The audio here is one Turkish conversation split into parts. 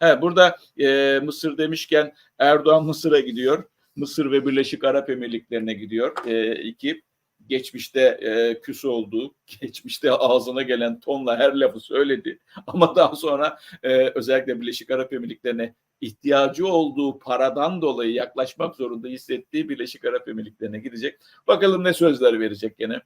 He, burada e, Mısır demişken Erdoğan Mısır'a gidiyor. Mısır ve Birleşik Arap Emirlikleri'ne gidiyor. E, iki geçmişte e, küs olduğu, geçmişte ağzına gelen tonla her lafı söyledi. Ama daha sonra e, özellikle Birleşik Arap Emirlikleri'ne ihtiyacı olduğu paradan dolayı yaklaşmak zorunda hissettiği Birleşik Arap Emirlikleri'ne gidecek. Bakalım ne sözler verecek gene.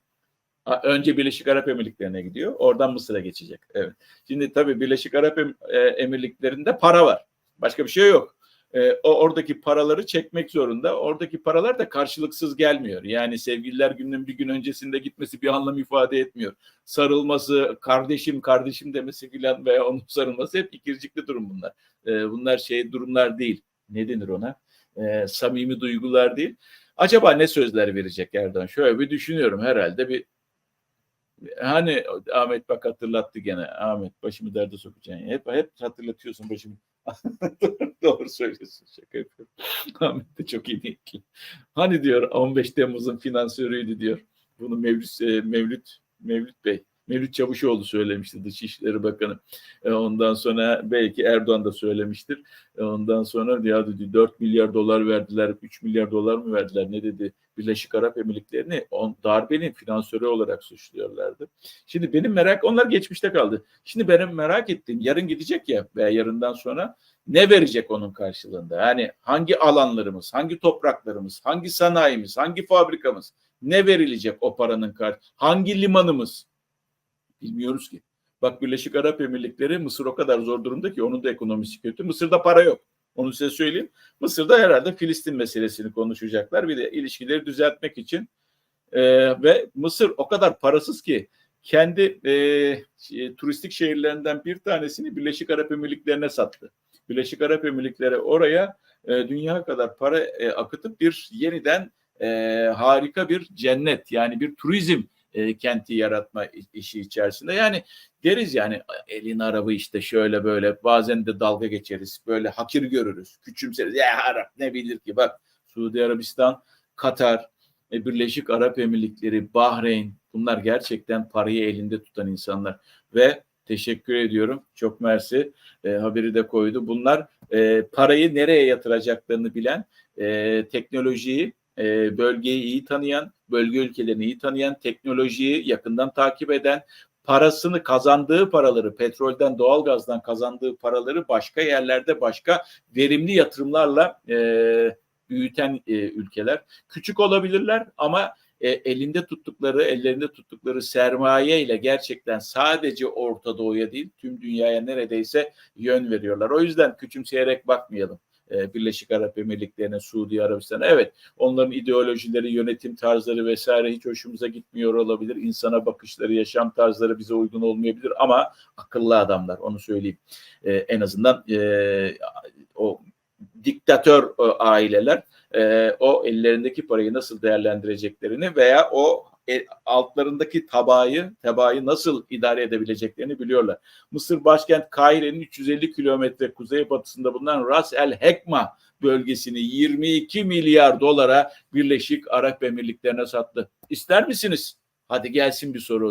Önce Birleşik Arap Emirlikleri'ne gidiyor. Oradan Mısır'a geçecek. Evet. Şimdi tabii Birleşik Arap e, Emirlikleri'nde para var. Başka bir şey yok. E, o oradaki paraları çekmek zorunda. Oradaki paralar da karşılıksız gelmiyor. Yani sevgililer gününün bir gün öncesinde gitmesi bir anlam ifade etmiyor. Sarılması, kardeşim kardeşim demesi filan veya onun sarılması hep ikircikli durum bunlar. E, bunlar şey durumlar değil. Ne denir ona? Samimi duygular değil. Acaba ne sözler verecek Erdoğan? Şöyle bir düşünüyorum herhalde bir Hani Ahmet bak hatırlattı gene. Ahmet başımı derde sokacaksın. Hep hep hatırlatıyorsun başımı. Doğru söylüyorsun. Şaka yapıyorum. Ahmet de çok iyi niyetli. Hani diyor 15 Temmuz'un finansörüydü diyor. Bunu Mevlüt, e, Mevlüt, Mevlüt Bey. Mevlüt Çavuşoğlu söylemişti Dışişleri Bakanı. E, Ondan sonra belki Erdoğan da söylemiştir. E, Ondan sonra ya dedi 4 milyar dolar verdiler, 3 milyar dolar mı verdiler ne dedi Birleşik Arap Emirlikleri'ni on, darbenin finansörü olarak suçluyorlardı. Şimdi benim merak onlar geçmişte kaldı. Şimdi benim merak ettiğim yarın gidecek ya veya yarından sonra ne verecek onun karşılığında? Yani hangi alanlarımız, hangi topraklarımız, hangi sanayimiz, hangi fabrikamız ne verilecek o paranın karşı? Hangi limanımız? Bilmiyoruz ki. Bak Birleşik Arap Emirlikleri Mısır o kadar zor durumda ki onun da ekonomisi kötü. Mısır'da para yok. Onu size söyleyeyim. Mısır'da herhalde Filistin meselesini konuşacaklar. Bir de ilişkileri düzeltmek için. Ee, ve Mısır o kadar parasız ki kendi e, şey, turistik şehirlerinden bir tanesini Birleşik Arap Emirlikleri'ne sattı. Birleşik Arap Emirlikleri oraya e, dünya kadar para e, akıtıp bir yeniden e, harika bir cennet yani bir turizm e, kenti yaratma işi içerisinde. Yani deriz yani elin arabı işte şöyle böyle bazen de dalga geçeriz. Böyle hakir görürüz. Küçümseriz. Ya Arap ne bilir ki bak Suudi Arabistan, Katar, e, Birleşik Arap Emirlikleri, Bahreyn bunlar gerçekten parayı elinde tutan insanlar ve teşekkür ediyorum. Çok mersi. E, haberi de koydu. Bunlar e, parayı nereye yatıracaklarını bilen, e, teknolojiyi, e, bölgeyi iyi tanıyan, bölge ülkelerini iyi tanıyan, teknolojiyi yakından takip eden, parasını kazandığı paraları, petrolden, doğalgazdan kazandığı paraları başka yerlerde başka verimli yatırımlarla e, büyüten e, ülkeler. Küçük olabilirler ama e, elinde tuttukları, ellerinde tuttukları sermaye ile gerçekten sadece Orta Doğu'ya değil, tüm dünyaya neredeyse yön veriyorlar. O yüzden küçümseyerek bakmayalım. E, Birleşik Arap Emirlikleri'ne, Suudi Arabistan'a. Evet, onların ideolojileri, yönetim tarzları vesaire hiç hoşumuza gitmiyor olabilir. İnsana bakışları, yaşam tarzları bize uygun olmayabilir ama akıllı adamlar, onu söyleyeyim. E, en azından e, o diktatör e, aileler e, o ellerindeki parayı nasıl değerlendireceklerini veya o e, altlarındaki tabayı, tebaayı nasıl idare edebileceklerini biliyorlar. Mısır başkent Kahire'nin 350 kilometre kuzeybatısında bulunan Ras El Hekma bölgesini 22 milyar dolara Birleşik Arap Emirlikleri'ne sattı. İster misiniz? Hadi gelsin bir soru o zaman.